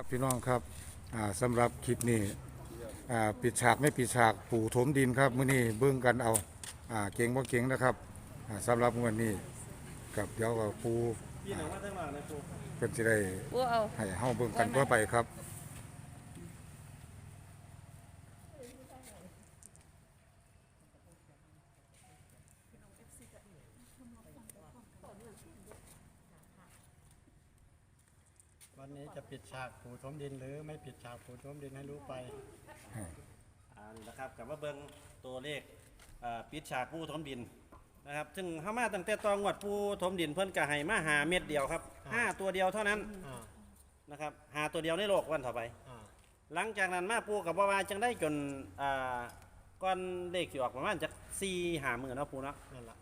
ครับพี่น้องครับอ่าสำหรับคลิปนี้อ่าปิดฉากไม่ปิดฉากปู่ถมดินครับมื้อนี้เบิ่งกันเอาอ่าเก่งบ่เก่งนะครับอ่าสำหรับงวดนี้กับเดี๋ยวก็ปู่พี่หนังว่าทั้งหลังนะครูเพิ่นสิได้กูเอาให้เฮาเบิ่งกันต่อไปครับ วันนี้จะปิดฉากผูถมดิน หรือไม่ปิดฉากผูถมดินให้รู้ไปอ่านี่นะครับกับว่าเบิ้งตัวเลขอ่าปิดฉากผู้ถมดินนะครับซึ่งเข้ามาตั้งแต่ตอนงวดผู้ถมดินเพิ่นกะให้มาหาเม็ดเดียวครับห้าตัวเดียวเท่านั้นอ่านะครับหาตัวเดียวในโลกวันต่อไป อ่าหลังจากนั้นมาปูกับว่าจังได้จนอ่าก้อนเลขสิออกประมาณจากสี่หามือเนาะปูเนาะนั่นแหละ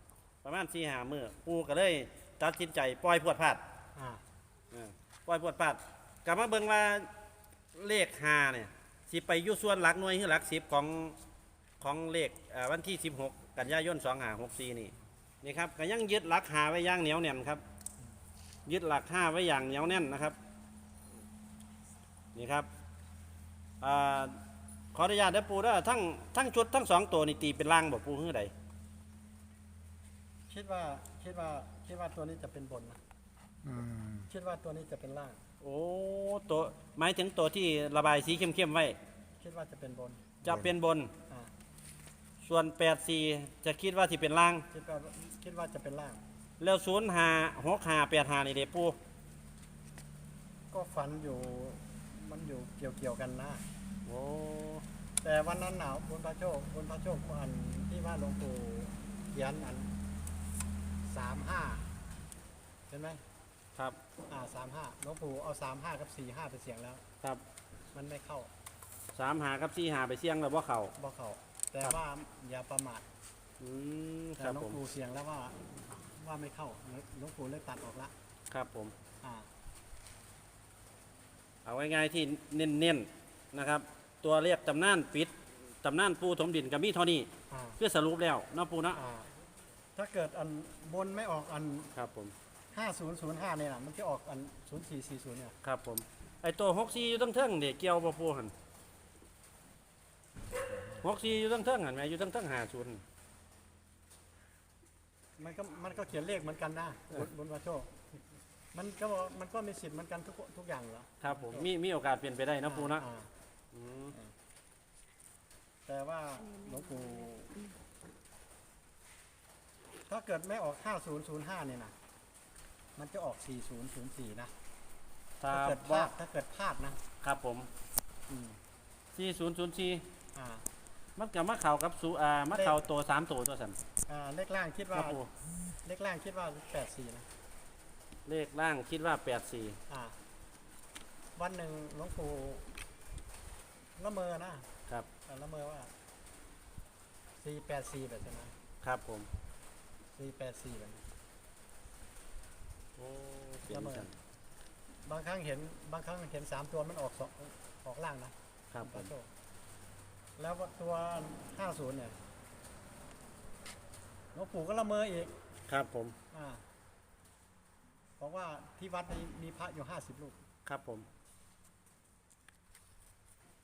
ประมาณสี่หามือปูก็เลยตัดสินใจปล่อยพวดพลาดอ่า เออ ปล่อยพวดพลาดกลับมาเบิ่งว่าเลขหาเนี่ยสิไปอยู่ส่วนหลักหน่วยหรือหลักสิบของของเลขอ่อวันที่ 16 กันยายน2 5 6 4นี่นี่ครับก็ยังยึดหลักหาไว้อย่างเหนียวแน่นครับ ยึดหลักห้าไว้อย่างเหนียวแน่นนะครับนี่ครับอ่าขออนุญาตได้ปูเด้อทั้งทั้งชุดทั้งสองตัวนี่ตีเป็นล่างบ่ปูคือใดคิดว่าคิดว่าคิดว่าตัวนี้จะเป็นบนนะ อืมคิดว่าตัวนี้จะเป็นล่าง โอ้ตัวหมายถึงตัวที่ระบายสีเข้มๆไว้ คิดว่าจะเป็นบนจะเป็นบน อ่าส่วน 84 จะคิดว่าที่เป็นล่าง คิดว่าคิดว่าจะเป็นล่าง แล้ว0 5 6 5 8 5นี่เด้ปูก็ฝันอยู่มันอยู่เกี่ยวเกี่ยวๆกันนะ โอ้แต่วันนั้นหนาวบนพระโชคบนพระโชคอันที่ว่าหลวงปู่เขียนอันสามห้าเห็นไหม ครับ อ่าสามห้าหลวงปู่เอาสามห้ากับสี่ห้าไปเสียงแล้ว ครับมันไม่เข้า3หากับ4หาไปเสี่ยงแล้วบ่เข้าบ่เข้า แต่ครับ ว่าอย่าประมาทอืมคแต่รับหลวผงม ปู่เสียงแล้วว่าว่าไม่เข้าหลวงปู่เลยตัดออกละครับผม อ่าเอาง่ายๆที่เน้นๆนะครับ ตัวเรียกตำนานปิดตำนานปูถมดินกับมีเท่านี้อ่าเพื่อสรุปแล้วเนาะปูเนาะอ่าถ้าเกิดอันบนไม่ออกอันครับผม 5005เนี่ยนะมันจะออกอัน0440เนี่ยครับผม ไอตัวหกซีอยู่ตั้งเทิงเด็กเกี่ยวปะปูหันหกซีอยู่ตั้งเทิงหันไหมอยู่ตั้งเทิงหาศูนย์มันก็มันก็เขียนเลขเหมือนกันนะบนบนวาโชคมันก็บอกมันก็มีสิทธิ์เหมือนกันทุกทุกอย่างเหรอครับผมมีมีโอกาสเปลี่ยนไปได้เนาะปูเนาะอ่าอืมแต่ว่าหลวงปู่ถ้าเกิดไม่ออก 5005 เนี่ยนะ มันจะออก 4004 นะ ถ้าถ้าเกิดพว่าลาดถ้าเกิดพลาดนะครับผมอืมสี่ศูนย์ศูนย์สี่อ่า มันกับมะเข่ากับสูอ่ามะเข่าตัวสามตัวตัวสันอ่า เลขล่างคิดคว่ารับปูเลขล่างคิดว่า 84 นะ เลขล่างคิดว่าแปดสี่อ่า วันหนึ่งหลวงปู่ละเมอนะครับอ่าละเมอว่า 484 แบบนั้นครับผม 484แบบนั้น โอ้เปลี่ยนละเมอกันบางครั้งเห็นบางครั้งเห็นสามตัวมันออกสองออกล่างนะครับผมโชคแล้วตัว50เนี่ยหลวงปู่ก็ละเมออีก ครับผมอ่าบอกว่าที่วัดนี้มีพระอยู่50รูป ครับผม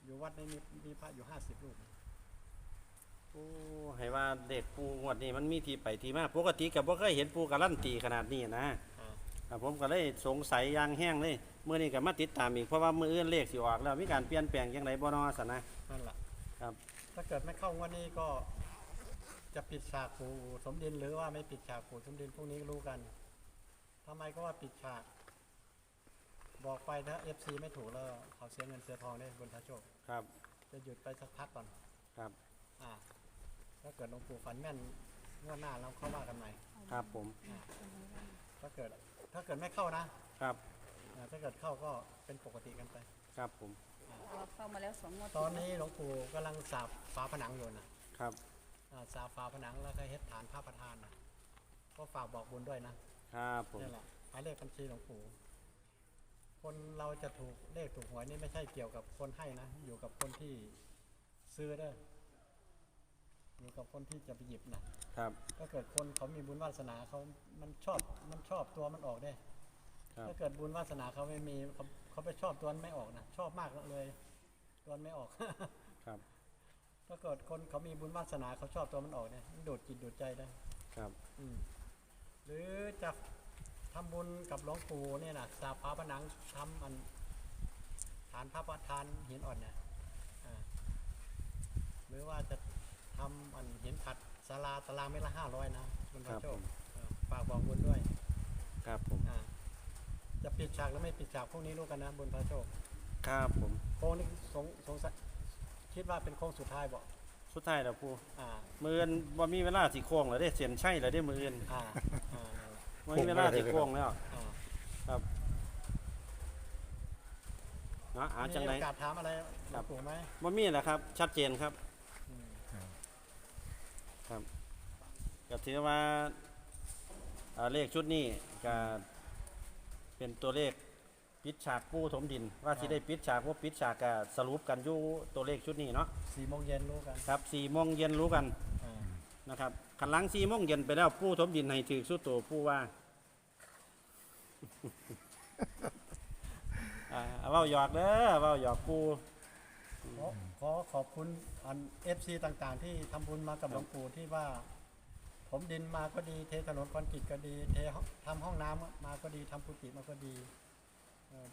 อยู่วัดนี้มีมีพระอยู่50รูป โอ้ให้ว่าเด็กปูงวดนี้มันมีที่ไปที่มาปกติกับว่าเคยเห็นปูการันตีขนาดนี้นะอ่า ครับผมก็เลยสงสัยอยางแห้งเลยเมื่อนี้ก็มาติดตามอีกเพราะว่ามืออื่นเลขสิออกแล้วมีการเปลี่ยนแปลงยังไงบ่เนอสนะนั่นแหละครับ ถ้าเกิดไม่เข้างวันนี้ก็จะปิดฉากปู่สมดินหรือว่าไม่ปิดฉากปู่สมดินพรุ่งนี้รู้กันทำไมก็ว่าปิดฉาก บอกไปถ้าเอฟซีไม่ถูกแล้วเขาเสียเงินเสียทองได้บนพระโชคครับจะหยุดไปสักพักก่อนครับอ่าถ้าเกิดหลวงปู่ฝันแม่นงวดหน้าเราเข้าว่ากันใหม่ครับผม ถ้าเกิดถ้าเกิดไม่เข้านะครับอ่าถ้าเกิดเข้าก็เป็นปกติกันไป ครับผมเราเข้ามาแล้วสองงวดตอนนี้หลวงปู่กำลังสาบฝาผนังอยู่นะครับอ่าสาบฝาผนังแล้วก็เฮ็ดฐานพระประธานนะก็ฝากบอกบุญด้วยนะครับผมนี่แหละหมายเลขบัญชีหลวงปู่คนเราจะถูกเลขถูกหวยนี่ไม่ใช่เกี่ยวกับคนให้นะ อยู่กับคนที่ซื้อเด้อ อยู่กับคนที่จะไปหยิบนะครับ ถ้าเกิดคนเขามีบุญวาสนาเขามันชอบมันชอบตัวมันออกได้ ครับ ถ้าเกิดบุญวาสนาเขาไม่มีเขาเขาไปชอบตัวนั้นไม่ออกนะชอบมากเลยตัวนั้นไม่ออก ครับ ถ้าเกิดคนเขามีบุญวาสนาเขาชอบตัวมันออกเนี่ยมันดูดจิตดูดใจได้ ครับ อืมหรือจะทำบุญกับหลวงปู่เนี่ยนะสาพาผนังทำมันฐานพระประธานหินอ่อนเนี่ยอ่าหรือว่าจะ ทำอันหินขัดศาลาตารางเมตรละห้าร้อยนะคุณพระโชคอ่าฝากบอกบุญด้วยครับผม อ่าจะปิดฉากหรือไม่ปิดฉากพวกนี้รู้กันนะบุญพระโชคครับผม โค้งนี้สงสงสัยคิดว่าเป็นโค้งสุดท้ายบอกสุดท้ายแล้วปู À. อ่ามืออื่นบ่มีเวลาสิโค้งแล้วเด้เสียนใช่แล้วเด้มืออื่นอ่าอ่าบ่มีเวลาสิโค้งแล้ว อ่า ครับเนาะอาจังมีไหนโอกาสถามอะไรหลวงปู่ไหมบ่มีแหละครับ ชัดเจนครับ อืม ครับ ก็ถือว่าอ่าเลขชุดนี้ก็เป็นตัวเลขปิดฉากปูถมดิน ว่าสิได้ปิดฉากว่าปิดฉากก็สรุปกันอยู่ตัวเลขชุดนี้เนาะสี่โมงเย็นรู้กันครับสี่โมงเย็นรู้กันอ่านะครับขันหลังสี่โมงเย็นไปแล้วปูถมดินให้ถือสุดตัวปูว่า อ่าเว้าหยอกเด้อเว้าหยอกปูขอขอขอบคุณอันเอฟซีต่างๆ ที่ทำบุญมากับหลวงปู่ที่ว่า ผมดินมาก็ดี เทถนนคอนกรีตก็ดี เทห้องทำห้องน้ำมาก็ดีทำกุฏิมาก็ดี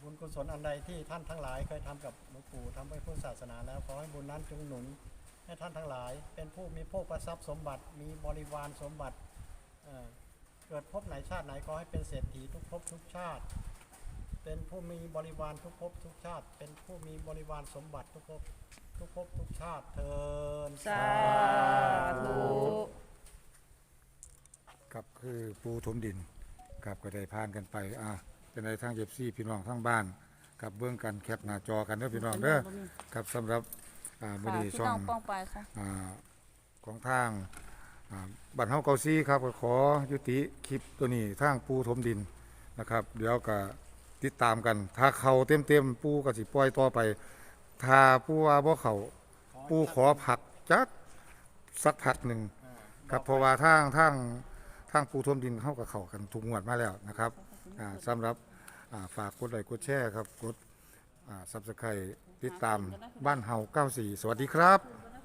บุญกุศลอันใดที่ท่านทั้งหลายเคยทำกับหลวงปู่ทำไว้พื่อศาสนาแล้วขอให้บุญนั้นจงหนุน ให้ท่านทั้งหลาย เป็นผู้มีโภคทรัพย์สมบัติ มีบริวารสมบัติเอ่อเกิดพบไหนชาติไหนขอให้เป็นเศรษฐีทุกภพทุกชาติ เป็นผู้มีบริวารทุกภพทุกชาติ เป็นผู้มีบริวารสมบัติทุกภพทุกภพทุกชาติเทินสาธุ ครับคือปูถมดินครับก็ได้ผ่านกันไปอ่าเป็นในทางเย็บซี่พี่น้องทั้งบ้านกับเบื้องกันแคปหน้าจอกันเด้อพี่น้องเด้อครับสำหรับอ่ามื้อค่ะนี้พี่ช่อน้องงป้องไปค่ะอ่าของทางอ่าบัตรเฮาเกาซีครับก็ขอยุติคลิปตัวนี้ทางปูถมดินนะครับ เดี๋ยวก็ติดตามกัน ถ้าเขาเต็มๆปูก็สิปล่อยต่อไป ถ้าปูว่าบ่เขาปูขอผักจักสักพักหนึ่งอ่าครับเพราะว่าทางทาง ทางปูท่วมดินเข้ากับเขากันทุกงวดมาแล้วนะครับอ่าสำหรับฝากกดไลค์กดแชร์ครับกดซับสไครต์ติดตามบ้านเฮา94 สวัสดีครับ